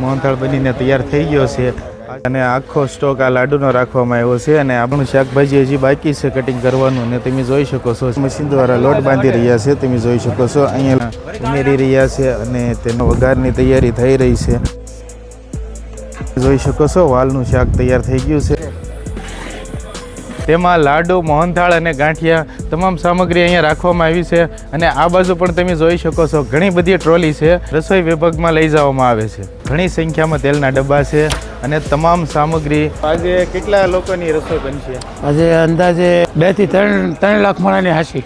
મોહનથાળ બનીને તૈયાર થઈ ગયો છે. અને આખો સ્ટોક આ લાડુનો રાખવામાં આવ્યો છે અને આપણું શાકભાજી હજી બાકી છે કટિંગ કરવાનું ને તમે જોઈ શકો છો. મશીન દ્વારા લોટ બાંધી રહ્યા છે, તમે જોઈ શકો છો. અહીંયા ઉમેરી રહ્યા છે અને તેનો વઘારની તૈયારી થઈ રહી છે. જોઈ શકો છો, વાલનું શાક તૈયાર થઈ ગયું છે. તેમાં લાડુ મોહનથાળ અને ગાંઠિયા તમામ સામગ્રી અહીંયા રાખવામાં આવી છે અને આ બાજુ પણ તમે જોઈ શકો છો ઘણી બધી ટ્રોલી છે રસોઈ વિભાગમાં લઈ જવામાં આવે છે. ઘણી સંખ્યામાં તેલના ડબ્બા છે અને તમામ સામગ્રી આજે કેટલા લોકોની રસોઈ બનશે? આજે અંદાજે બેથી ત્રણ ત્રણ લાખ માણાની હાશી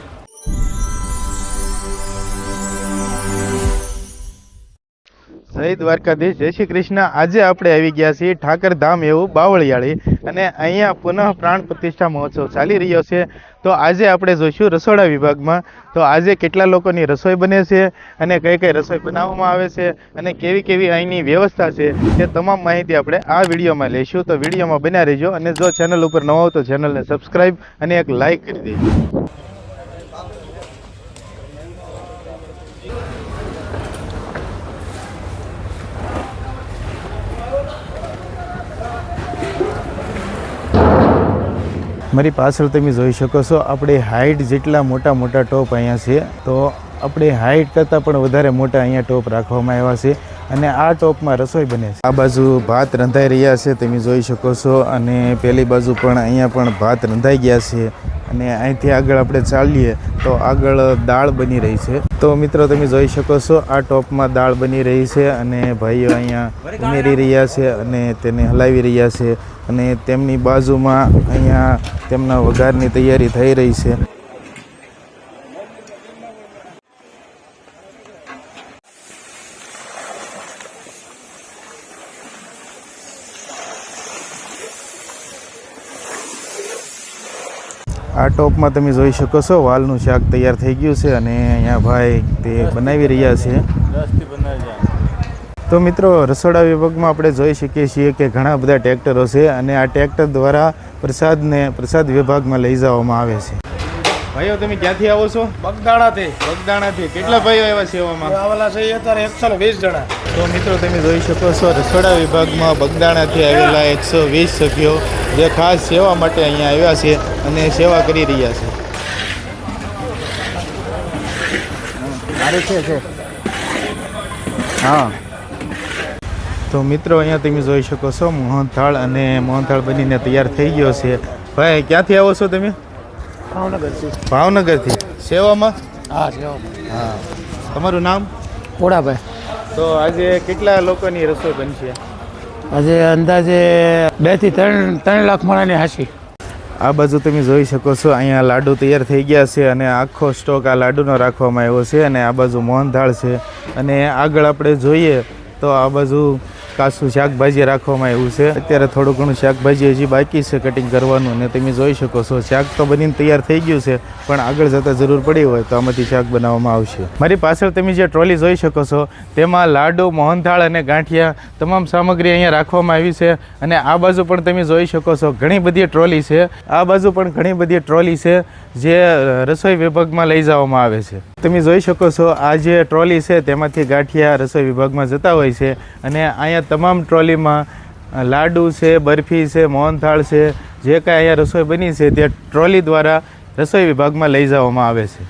જય દ્વારકાધીશ, જય શ્રી કૃષ્ણ. આજે આપણે આવી ગયા છીએ ઠાકર ધામ એવું બાવળિયાળી અને અહીંયા પુનઃ પ્રાણ પ્રતિષ્ઠા મહોત્સવ ચાલી રહ્યો છે. તો આજે આપણે જોઈશું રસોડા વિભાગમાં. તો આજે કેટલા લોકોની રસોઈ બને છે અને કઈ કઈ રસોઈ બનાવવામાં આવે છે અને કેવી કેવી અહીંની વ્યવસ્થા છે તે તમામ માહિતી આપણે આ વિડીયોમાં લઈશું. તો વિડીયોમાં બન્યા રહેજો અને જો ચેનલ ઉપર નવો હો તો ચેનલને સબસ્ક્રાઈબ અને એક લાઈક કરી દેજો. મારી પાછળ તમે જોઈ શકો છો, આપણે હાઈટ જેટલા મોટા મોટા ટોપ અહીંયા છે, તો આપણે હાઈટ કરતાં પણ વધારે મોટા અહીંયા ટોપ રાખવામાં આવ્યા છે અને આ ટોપમાં રસોઈ બને છે. આ બાજુ ભાત રંધાઈ રહ્યા છે, તમે જોઈ શકો છો, અને પેલી બાજુ પણ અહીંયા પણ ભાત રંધાઈ ગયા છે. અને અહીંથી આગળ આપણે ચાલીએ તો આગળ દાળ બની રહી છે. તો મિત્રો, તમે જોઈ શકો છો, આ ટોપમાં દાળ બની રહી છે અને ભાઈઓ અહીંયા ઉમેરી રહ્યા છે અને તેને હલાવી રહ્યા છે અને તેમની બાજુમાં અહીંયા તેમના વઘારની તૈયારી થઈ રહી છે. આ ટોપમાં તમે જોઈ શકો છો વાલનું શાક તૈયાર થઈ ગયું છે અને અહીંયા ભાઈ તે બનાવી રહ્યા છે. તો મિત્રો રસોડા વિભાગમાં આપણે જોઈ શકીએ છીએ કે ઘણા બધા ટ્રેક્ટરો છે અને આ ટ્રેક્ટર દ્વારા પ્રસાદને પ્રસાદ વિભાગમાં લઈ જવામાં આવે છે. ભાઈઓ તમે ક્યાંથી આવો છો? બગદાણાથી. બગદાણાથી. કેટલા ભાઈઓ આવ્યા સેવામાં આવેલા છે અત્યારે એકસો વીસ જણા. તો મિત્રો તમે જોઈ શકો છો રસોડા વિભાગમાં બગદાણાથી આવેલા એકસો વીસ સભ્યો જે ખાસ સેવા માટે અહીંયા આવ્યા છે અને સેવા કરી રહ્યા છે. મારે છે છે. હા. તો મિત્રો અહીંયા તમે જોઈ શકો છો મોહનથાળ અને મોહનથાળ બનીને તૈયાર થઈ ગયો છે. ભાઈ ક્યાંથી આવો છો તમે? ભાવનગરથી. ભાવનગરથી. સેવામાં? હા સેવામાં. હા. તમારું નામ? કોડાભાઈ તો આજે કેટલા લોકોની રસોઈ બનશે? આજે અંદાજે બેથી ત્રણ ત્રણ લાખ માણાની હાશી આ બાજુ તમે જોઈ શકો છો અહીંયા લાડુ તૈયાર થઈ ગયા છે અને આખો સ્ટોક આ લાડુનો રાખવામાં આવ્યો છે અને આ બાજુ મોહનથાળ છે. અને આગળ આપણે જોઈએ તો આ બાજુ કાચું શાકભાજી રાખવામાં આવ્યું છે. અત્યારે થોડું ઘણું શાકભાજી હજી બાકી છે કટિંગ કરવાનું અને તમે જોઈ શકો છો. શાક તો બનીને તૈયાર થઈ ગયું છે, પણ આગળ જતાં જરૂર પડી હોય તો આમાંથી શાક બનાવવામાં આવશે. મારી પાછળ તમે જે ટ્રોલી જોઈ શકો છો, તેમાં લાડુ, મોહનથાળ અને ગાંઠિયા તમામ સામગ્રી અહીંયા રાખવામાં આવી છે અને આ બાજુ પણ તમે જોઈ શકો છો ઘણી બધી ટ્રોલી છે. આ બાજુ પણ ઘણી બધી ટ્રોલી છે જે રસોઈ વિભાગમાં લઈ જવામાં આવે છે. તમે જોઈ શકો છો આ જે ટ્રોલી છે તેમાંથી ગાંઠિયા રસોઈ વિભાગમાં જતા હોય છે અને અહીંયા તમામ ટ્રોલીમાં લાડુ છે, બરફી છે, મોહનથાળ છે, જે કાંઈ અહીંયા રસોઈ બની છે, તે ટ્રોલી દ્વારા રસોઈ વિભાગમાં લઈ જવામાં આવે છે.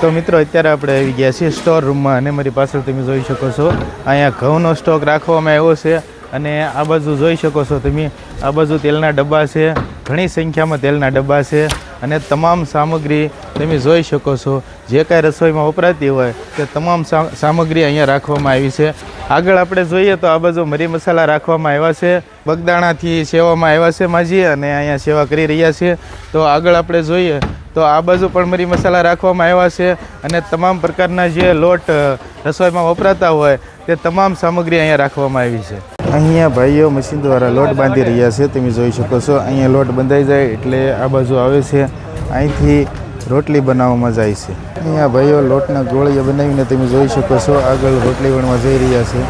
તો મિત્રો, અત્યારે આપણે આવી ગયા છીએ સ્ટોર રૂમમાં અને મારી પાછળ તમે જોઈ શકો છો, અહીંયા ઘઉંનો સ્ટોક રાખવામાં આવ્યો છે અને આ બાજુ જોઈ શકો છો તમે, આ બાજુ તેલના ડબ્બા છે, ઘણી સંખ્યામાં તેલના ડબ્બા છે અને તમામ સામગ્રી તમે જોઈ શકો છો. જે કાંઈ રસોઈમાં વપરાતી હોય તે તમામ સામગ્રી અહીંયા રાખવામાં આવી છે. આગળ આપણે જોઈએ તો આ બાજુ મરી મસાલા રાખવામાં આવ્યા છે. બગદાણાથી સેવામાં આવ્યા છે માજી અને અહીંયા સેવા કરી રહ્યા છે તો આગળ આપણે જોઈએ તો આ બાજુ પણ મરી મસાલા રાખવામાં આવ્યા છે અને તમામ પ્રકારના જે લોટ રસોઈમાં વપરાતા હોય તે તમામ સામગ્રી અહીંયા રાખવામાં આવી છે. અહીંયા ભાઈઓ મશીન દ્વારા લોટ બાંધી રહ્યા છે, તમે જોઈ શકો છો. અહીંયા લોટ બંધાઈ જાય એટલે આ બાજુ આવે છે. અહીંથી રોટલી બનાવવામાં જાય છે. અહીંયા ભાઈઓ લોટના ગોળીયા બનાવીને તમે જોઈ શકો છો, આગળ રોટલી વણવા જઈ રહ્યા છે.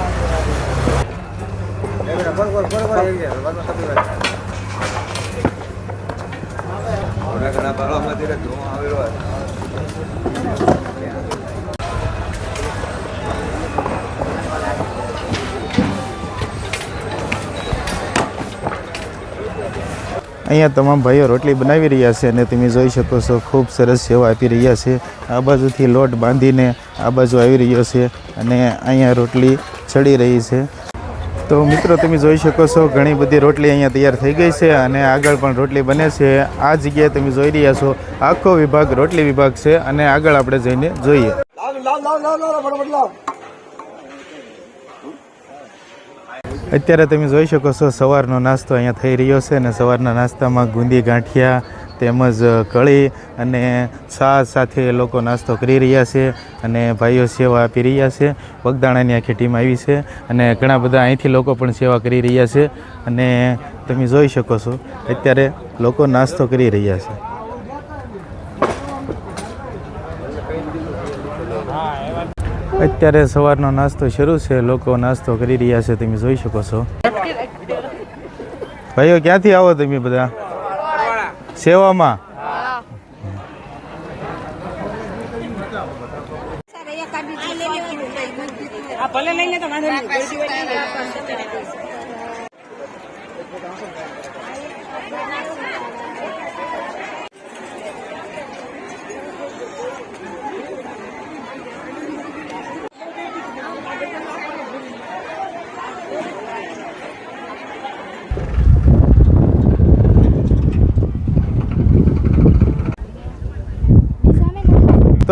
ઘણા અહીંયા તમામ ભાઈઓ રોટલી બનાવી રહ્યા છે અને તમે જોઈ શકો છો, ખૂબ સરસ સેવા આપી રહ્યા છે. આ બાજુથી લોટ બાંધીને આ બાજુ આવી રહ્યો છે અને અહીંયા રોટલી ચડી રહી છે. તો મિત્રો, તમે જોઈ શકો છો, ઘણી બધી રોટલી અહીંયા તૈયાર થઈ ગઈ છે અને આગળ પણ રોટલી બને છે. આ જગ્યાએ તમે જોઈ રહ્યા છો, આખો વિભાગ રોટલી વિભાગ છે અને આગળ આપણે જઈને જોઈએ. અત્યારે તમે જોઈ શકો છો, સવારનો નાસ્તો અહીંયા થઈ રહ્યો છે અને સવારના નાસ્તામાં ગુંદી, ગાંઠિયા તેમજ કળી અને છાશ સાથે લોકો નાસ્તો કરી રહ્યા છે અને ભાઈઓ સેવા આપી રહ્યા છે. વગદાણાની આખી ટીમ આવી છે અને ઘણા બધા અહીંથી લોકો પણ સેવા કરી રહ્યા છે અને તમે જોઈ શકો છો, અત્યારે લોકો નાસ્તો કરી રહ્યા છે. અત્યારે સવારનો નાસ્તો શરૂ છે. લોકો નાસ્તો કરી રહ્યા છે, તમે જોઈ શકો છો. ભાઈઓ, ક્યાંથી આવો તમે બધા? સેવામાં? ભલે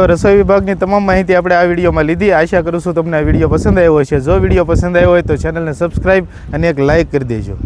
તો રસોઈ વિભાગની તમામ માહિતી આપણે આ વિડીયોમાં લીધી. આશા કરું છું તમને આ વીડિયો પસંદ આવ્યો છે જો વીડિયો પસંદ આવ્યો હોય તો ચેનલને સબસ્ક્રાઈબ અને એક લાઇક કરી દેજો.